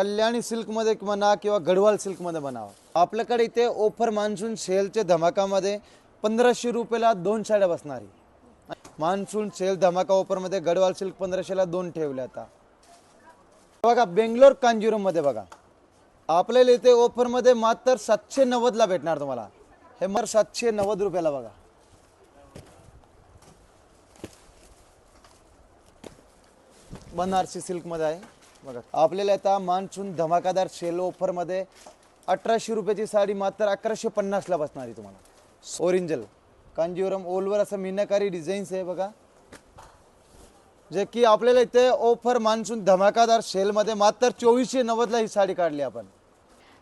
कल्याणी सिल्कमध्ये म्हणा किंवा गढवाल सिल्कमध्ये म्हणावं आपल्याकडे इथे ओफर मान्सून सेलच्या धमाकामध्ये पंधराशे रुपयाला दोन साड्या बसणारी. मान्सून सेल धमाका ओफरमध्ये गढवाल सिल्क पंधराशेला दोन ठेवले आता. बघा बेंगलोर कांजीरममध्ये बघा. आपल्याला इथे ओफरमध्ये मात्र सातशे नव्वदला भेटणार तुम्हाला. हे मर सातशे नव्वद रुपयाला बघा. बनारसी सिल्कमध्ये आहे. बघा आपल्याला आता मान्सून धमाकादार सेल ऑफरमध्ये अठराशे रुपयाची साडी मात्र अकराशे पन्नासला बसणारी तुम्हाला. ओरिंजल कांजीवरम ओलवर असं मीनाकारी डिझाईन्स आहे बघा. जे की आपल्याला इथे ऑफर मान्सून धमाकादार सेलमध्ये मात्र चोवीसशे नव्वदला ही साडी काढली आपण.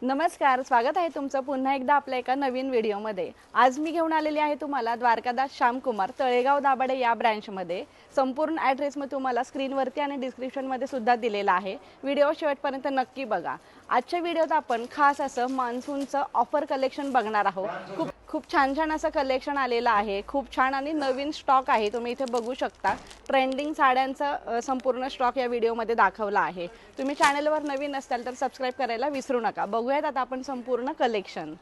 नमस्कार स्वागत आहे तुमचं पुन्हा एकदा आपल्या एका नवीन व्हिडिओमध्ये. आज मी घेऊन आलेली आहे तुम्हाला द्वारकादास श्यामकुमार तळेगाव दाभाडे या ब्रँचमध्ये. संपूर्ण ॲड्रेस मी तुम्हाला स्क्रीनवरती आणि डिस्क्रिप्शनमध्ये सुद्धा दिलेला आहे. व्हिडिओ शेवटपर्यंत नक्की बघा. आजच्या व्हिडिओत आपण खास असं मान्सूनचं ऑफर कलेक्शन बघणार आहोत. खूप खूप छान छान असं कलेक्शन आलेलं आहे. खूप छान आणि नवीन स्टॉक आहे. तुम्ही इथे बघू शकता. ट्रेंडिंग साड्यांचा संपूर्ण स्टॉक या व्हिडिओमध्ये दाखवला आहे. तुम्ही चॅनलवर नवीन असाल तर सबस्क्राईब करायला विसरू नका. बघूयात आता आपण संपूर्ण कलेक्शन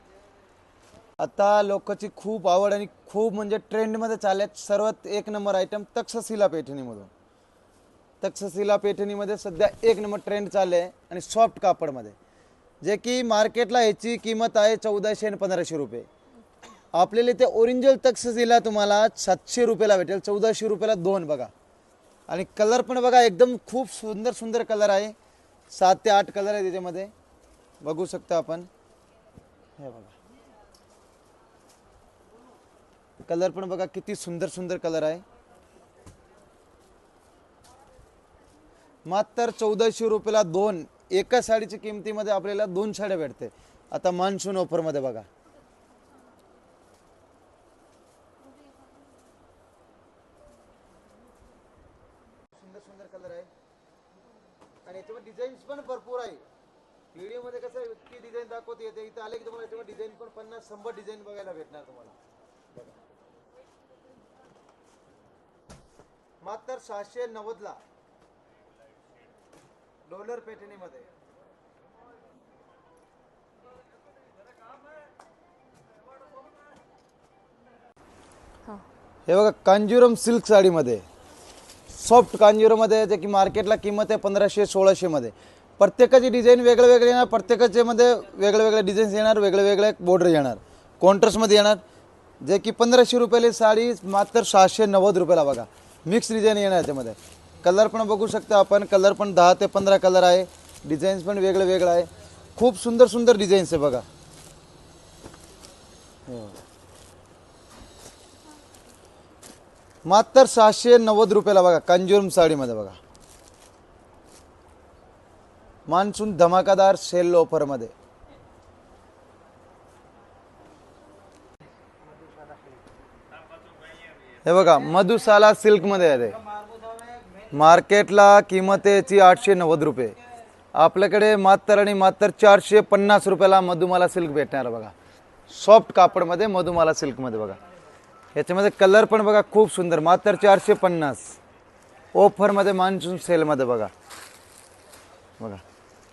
आता लोकांची खूप आवड आणि खूप म्हणजे ट्रेंडमध्ये चालल्यात. सर्वात एक नंबर आयटम तक्षशिला पैठणीमधून. तक्षशिला पैठणीमध्ये सध्या एक नंबर ट्रेंड चालले आहे आणि सॉफ्ट कापडमध्ये. जे की मार्केटला ह्याची किंमत आहे चौदाशे आणि पंधराशे रुपये. आपल्याला ते ओरिजिनल तक्षशिला तुम्हाला सातशे रुपयाला भेटेल चौदाशे रुपयाला दोन बघा. आणि कलर पण बघा एकदम खूप सुंदर सुंदर कलर आहे. सात ते आठ कलर आहे त्याच्यामध्ये. बघू शकता आपण. हे बघा. कलर पण बघा किती सुंदर सुंदर कलर आहे. मात्र चौदाशे रुपयाला दोन एका साडीच्या किमतीमध्ये आपल्याला दोन साड्या भेटते. आता मान्सून ऑफरमध्ये बघा सुंदर सुंदर कलर आहे आणि याच्यामध्ये डिझाईन्स पण भरपूर आहे. व्हिडिओमध्ये कसं आहे इतकी डिझाईन दाखवते येते इथं आले की तुम्हाला याच्यामध्ये डिझाईन पण पन्नास शंभर डिझाईन बघायला भेटणार तुम्हाला. मात्र सहाशे नव्वदला डॉलर पेटणीमध्ये. हे बघा कांजुरम सिल्क साडीमध्ये. सॉफ्ट कांजीरोमध्ये जे की मार्केटला किंमत आहे पंधराशे सोळाशेमध्ये प्रत्येकाची डिझाईन वेगळे वेगळे येणार प्रत्येकाच्यामध्ये वेगळे वेगळे डिझाईन्स येणार वेगळे वेगळे बॉर्डर येणार कॉन्ट्रास्टमध्ये येणार. जे की पंधराशे रुपयाला साडी मात्र सहाशे नव्वद रुपयाला बघा. मिक्स डिझाईन येणार याच्यामध्ये. कलर पण बघू शकता आपण. कलर पण दहा ते पंधरा कलर आहे. डिझाईन्स पण वेगळं वेगळं आहे. खूप सुंदर सुंदर डिझाईन्स आहे बघा हो. मात्र सहाशे नव्वद रुपयाला बघा कंज्युम साडीमध्ये बघा. मान्सून धमाकादार सेल ऑफरमध्ये. हे बघा मधुसाला सिल्कमध्ये आहे मार्केटला किंमत याची आठशे नव्वद रुपये. आपल्याकडे मात्र आणि मात्र चारशे पन्नास रुपयाला मधुमाला सिल्क भेटणार बघा. सॉफ्ट कापडमध्ये मधुमाला सिल्कमध्ये बघा. याच्यामध्ये कलर पण बघा खूप सुंदर. मात्र चारशे पन्नास. ऑफरमध्ये मान्सून सेलमध्ये बघा. बघा.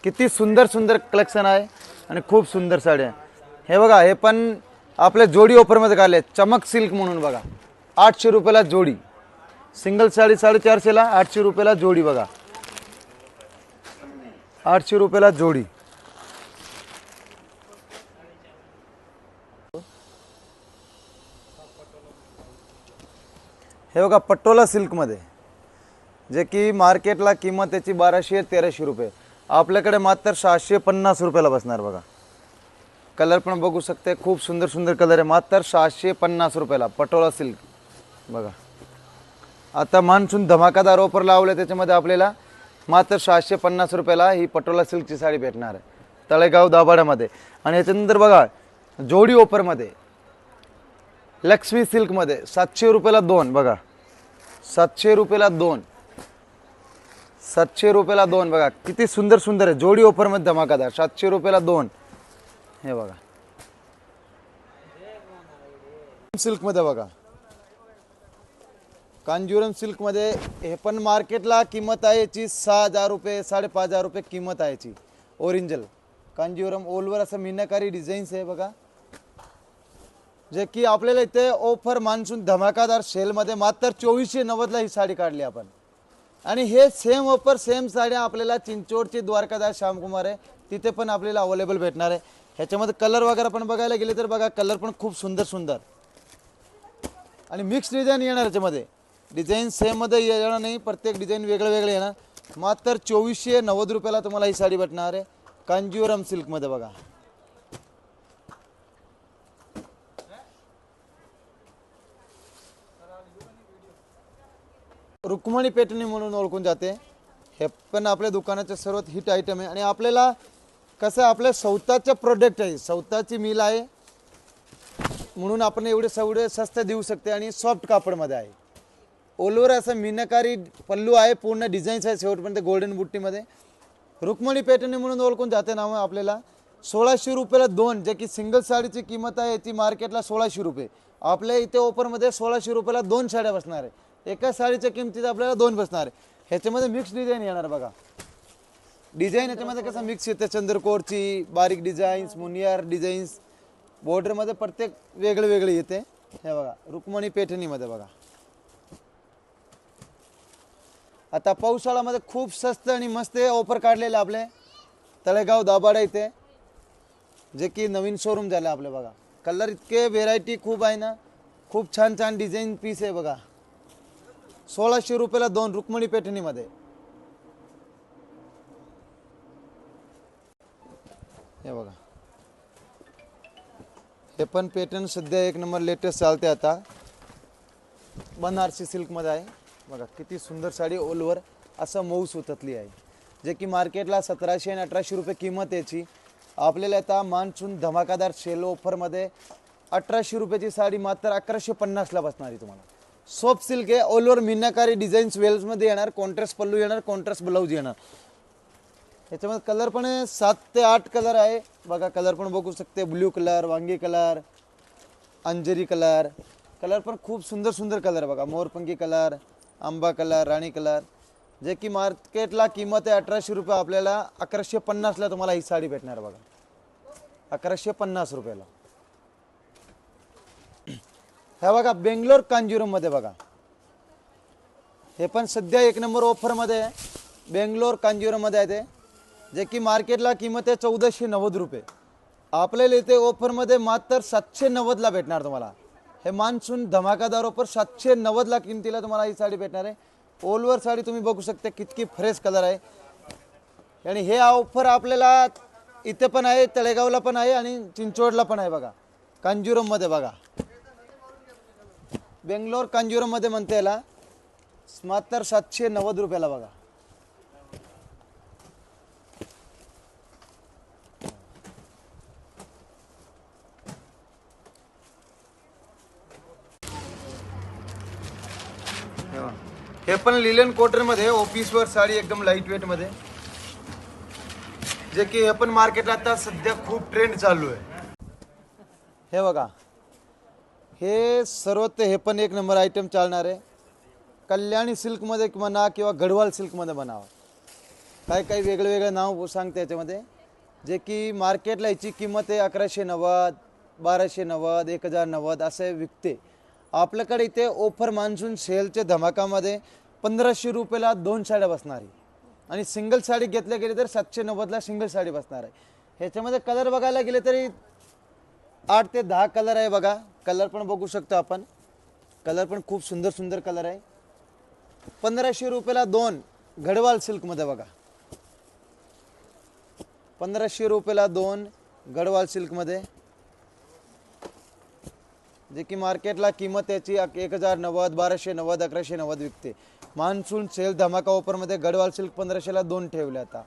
किती सुंदर सुंदर कलेक्शन आहे आणि खूप सुंदर साड्या हे बघा हे पण आपल्या जोडी ऑफरमध्ये काढले चमक सिल्क म्हणून बघा. आठशे रुपयाला जोडी. सिंगल साडी साडेचारशेला आठशे रुपयाला जोडी बघा. आठशे रुपयाला जोडी. हे बघा पटोला सिल्कमध्ये. जे की मार्केटला किंमत त्याची बाराशे तेराशे रुपये. आपल्याकडे मात्र सहाशे पन्नास रुपयाला बसणार बघा. कलर पण बघू शकते खूप सुंदर सुंदर कलर आहे. मात्र सहाशे पन्नास रुपयाला पटोला सिल्क. बघा. आता मान्सून धमाकादार ऑफर लावले त्याच्यामध्ये आपल्याला. मात्र सहाशे पन्नास रुपयाला ही पटोला सिल्कची साडी भेटणार आहे. तळेगाव दाभाड्यामध्ये. आणि याच्यानंतर बघा जोडी ऑफरमध्ये लक्ष्मी सिल्कमध्ये सातशे रुपयाला दोन बघा. सातशे रुपयाला दोन. सातशे रुपयाला दोन बघा. किती सुंदर सुंदर आहे. जोडी ऑफरमध्ये धमाकादार. सातशे रुपयाला दोन. हे बघा. सिल्कमध्ये बघा. कांजीवरम सिल्कमध्ये हे पण मार्केटला किंमत आहे याची सहा हजार रुपये साडेपाच हजार रुपये किंमत आहे याची. ओरिंजल कांजीवरम ओलवर असं मीनाकारी डिझाईन्स आहे बघा. जे की आपल्याला इथे ऑफर मान्सून धमाकादार सेलमध्ये मात्र चोवीसशे नव्वदला ही साडी काढली आपण. आणि हे सेम ऑफर सेम साड्या आपल्याला चिंचोडची द्वारकादास श्यामकुमार आहे. तिथे पण आपल्याला अवेलेबल भेटणार आहे. ह्याच्यामध्ये कलर वगैरे पण बघायला गेले तर बघा कलर पण खूप सुंदर सुंदर. आणि मिक्स डिझाईन येणार याच्यामध्ये. डिझाईन सेममध्ये येणार नाही प्रत्येक डिझाईन वेगळं वेगळं येणार. मात्र चोवीसशे नव्वद रुपयाला तुम्हाला ही साडी भेटणार आहे. कांजीवरम सिल्कमध्ये बघा. रुक्मणी पेटणी म्हणून ओळखून जाते. हे पण आपल्या दुकानाचे सर्वात हिट आयटम आहे. आणि आपल्याला कसं आहे, आपल्या स्वतःचं प्रोडक्ट आहे. स्वतःची मिल आहे. म्हणून आपण एवढे सवडे स्वस्त देऊ शकते. आणि सॉफ्ट कापडमध्ये आहे. ओलवर असं मीनाकारी पल्लू आहे. पूर्ण डिझाईन्स आहे शेवटपर्यंत गोल्डन बुट्टीमध्ये. रुक्मणी पेटणी म्हणून ओळखून जाते नाव आपल्याला. सोळाशे रुपयाला दोन जे की सिंगल साडीची किंमत आहे ती मार्केटला सोळाशे रुपये. आपल्या इथे ओपरमध्ये सोळाशे रुपयाला दोन साड्या बसणार आहे. एका साडीच्या किमतीत आपल्याला दोन बसणार आहे. ह्याच्यामध्ये मिक्स डिझाईन येणार बघा. डिझाईन याच्यामध्ये कसं मिक्स येते? चंद्रकोरची बारीक डिझाईन्स मुनियार डिझाईन्स बॉर्डरमध्ये प्रत्येक वेगळे वेगळे येते. हे बघा रुक्मणी पेठणीमध्ये बघा. आता पावसाळ्यामध्ये खूप स्वस्त आणि मस्त ऑफर काढलेले आपले. तळेगाव दाबाडा इथे. जे की नवीन शोरूम झालं आपले बघा. कलर इतके व्हेरायटी खूप आहे ना. खूप छान छान डिझाईन पीस आहे बघा. सोळाशे रुपयाला दोन रुक्मणी पेठणीमध्ये हे बघा. हे पण पॅटर्न सध्या एक नंबर लेटेस्ट चालते आता. बनारसी सिल्कमध्ये आहे. बघा किती सुंदर साडी ओलवर असं मऊ सुततली आहे. जे की मार्केटला सतराशे आणि अठराशे रुपये किंमत याची. आपल्याला आता मान्सून धमाकादार सेल ऑफरमध्ये अठराशे रुपयाची साडी मात्र अकराशे पन्नासला बसणार आहे तुम्हाला. सॉफ्ट सिल्क आहे ऑलवर मीनाकारी डिझाईन्स वेल्समध्ये येणार कॉन्ट्रास्ट पल्लू येणार कॉन्ट्रास्ट ब्लाऊज येणार. याच्यामध्ये कलर पण आहे, सात ते आठ कलर आहे. बघा कलर पण बघू शकते. ब्ल्यू कलर वांगी कलर अंजरी कलर कलर पण खूप सुंदर सुंदर कलर बघा. मोरपंखी कलर आंबा कलर राणी कलर जे की मार्केटला किंमत आहे अठराशे रुपये आपल्याला अकराशे पन्नासला तुम्हाला ही साडी भेटणार बघा. अकराशे पन्नास रुपयाला. हे बघा बेंगलोर कांजीरूममध्ये बघा. हे पण सध्या एक नंबर ऑफरमध्ये आहे. बेंगलोर कांजीरममध्ये आहे ते. जे की मार्केटला किंमत आहे चौदाशे नव्वद रुपये. आपल्याला इथे ऑफरमध्ये मात्र सातशे नव्वदला भेटणार तुम्हाला. हे मान्सून धमाकादार ऑफर सातशे नव्वदला किमतीला तुम्हाला ही साडी भेटणार आहे. ओलवर साडी तुम्ही बघू शकता कितकी फ्रेश कलर आहे. आणि हे ऑफर आपल्याला इथे पण आहे तळेगावला पण आहे आणि चिंचवडला पण आहे बघा. कांजीरममध्ये बघा. बेंगलोर कांजुरममध्ये म्हणते याला मात्र सातशे नव्वद रुपयाला बघा. हे पण लिलन कोटरमध्ये ऑफिसवर साडी एकदम लाइट वेटमध्ये जे की हे पण मार्केटला आता सध्या खूप ट्रेंड चालू आहे. हे बघा. हे सर्वत हे पण एक नंबर आयटम चालणार आहे. कल्याणी सिल्कमध्ये म्हणा किंवा गढवाल सिल्कमध्ये म्हणावं काय काही वेगळं वेगळं नाव सांगते याच्यामध्ये. जे की मार्केटला याची किंमत आहे अकराशे नव्वद बाराशे नव्वद एक हजार नव्वद असे विकते. आपल्याकडे इथे ओफर मान्सून सेलच्या धमाकामध्ये पंधराशे रुपयाला दोन साड्या बसणार आहे. आणि सिंगल साडी घेतल्या गेली तर सातशे नव्वदला सिंगल साडी बसणार आहे. ह्याच्यामध्ये कलर बघायला गेले तरी आठ ते दहा कलर आहे बघा. कलर पण बघू शकतो आपण. कलर पण खूप सुंदर सुंदर कलर आहे. पंधराशे रुपयाला दोन गडवाल सिल्कमध्ये बघा. पंधराशे रुपयाला दोन गडवाल सिल्कमध्ये जे की मार्केटला किंमत याची एक हजार नव्वद बाराशे नव्वद अकराशे नव्वद विकते. मान्सून सेल धमाका ऑफरमध्ये गढवाल सिल्क पंधराशेला दोन ठेवले आता.